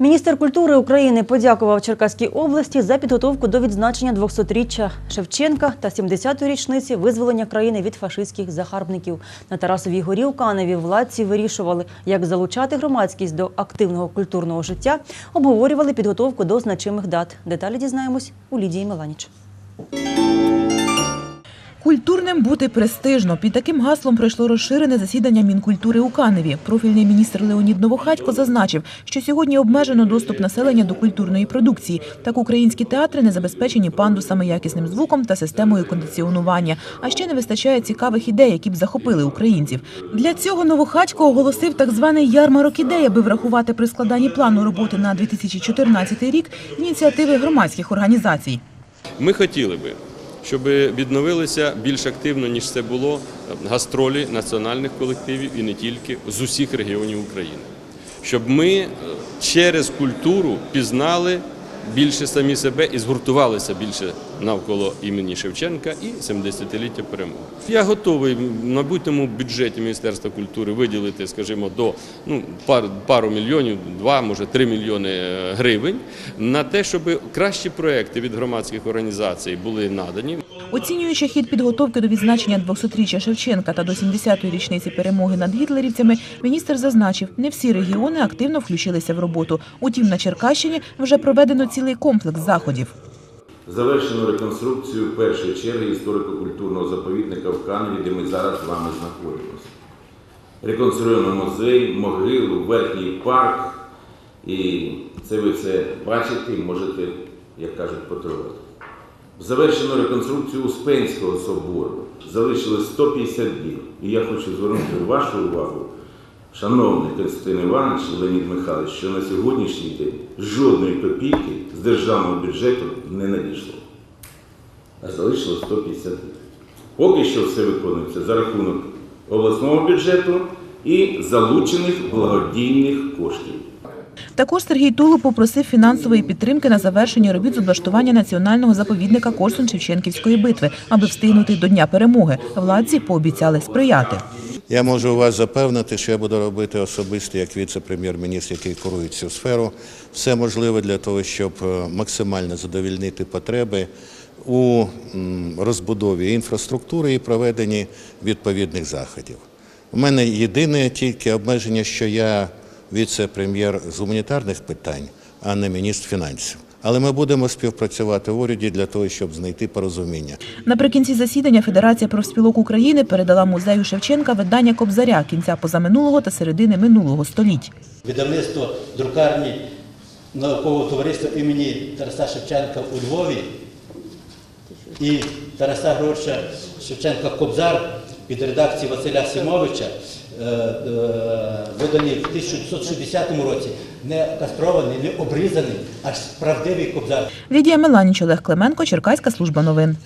Міністр культури України подякував Черкаській області за підготовку до відзначення 200-річчя Шевченка та 70-ї річниці визволення країни від фашистських загарбників. На Тарасовій горі у Каневі владці вирішували, як залучати громадськість до активного культурного життя, обговорювали підготовку до значимих дат. Деталі дізнаємось у Лідії Меланіч. Культурним бути престижно. Під таким гаслом пройшло розширене засідання Мінкультури у Каневі. Профільний міністр Леонід Новохатько зазначив, що сьогодні обмежено доступ населення до культурної продукції. Так українські театри не забезпечені пандусами, якісним звуком та системою кондиціонування. А ще не вистачає цікавих ідей, які б захопили українців. Для цього Новохатько оголосив так званий ярмарок ідей, аби врахувати при складанні плану роботи на 2014 рік ініціативи громадських організацій. Ми хотіли би, щоб відновилися більш активно, ніж це було, гастролі національних колективів і не тільки з усіх регіонів України. Щоб ми е, через культуру пізнали більше самі себе і згуртувалися більше навколо імені Шевченка і 70-ліття перемоги. Я готовий в майбутньому бюджеті Міністерства культури виділити, скажімо, до ну, пар, пару мільйонів, два, може три мільйони е, гривень на те, щоб кращі проекти від громадських організацій були надані. Оцінюючи хід підготовки до відзначення 200-річчя Шевченка та до 70-ї річниці перемоги над гітлерівцями, міністр зазначив, не всі регіони активно включилися в роботу. Утім, на Черкащині вже проведено цілий комплекс заходів. Завершено реконструкцію першої черги історико-культурного заповідника в Каневі, де ми зараз з вами знаходимося. Реконструємо музей, могилу, верхній парк. І це ви все бачите і можете, як кажуть, потрогати. Завершено реконструкцію Успенського собору. Залишилось 150 днів. І я хочу звернути вашу увагу, шановний Константин Іванович і Леонід Михайлович, що на сьогоднішній день жодної копійки з державного бюджету не надійшло. А залишилось 150. Поки що все виконується за рахунок обласного бюджету і залучених благодійних коштів. Також Сергій Тулу попросив фінансової підтримки на завершення робіт з облаштування національного заповідника Корсун Шевченківської битви, аби встигнути до Дня перемоги. Владці пообіцяли сприяти. Я можу вас запевнити, що я буду робити особисто як віце-прем'єр-міністр, який курує цю сферу, все можливе для того, щоб е, максимально задовільнити потреби у розбудові інфраструктури і проведенні відповідних заходів. У мене єдине тільки обмеження, що я віце-прем'єр з гуманітарних питань, а не міністр фінансів. Але ми будемо співпрацювати в уряді для того, щоб знайти порозуміння. Наприкінці засідання Федерація профспілок України передала музею Шевченка видання Кобзаря кінця позаминулого та середини минулого століть. Видавництво друкарні наукового товариства імені Тараса Шевченка у Львові і Тараса Гроча Шевченка Кобзар під редакцією Василя Сімовича, е, е, видані в 1960 році, не кастрований, не обрізаний, аж правдивий кобзар. Лідія Меланіч, Олег Клименко, Черкаська служба новин.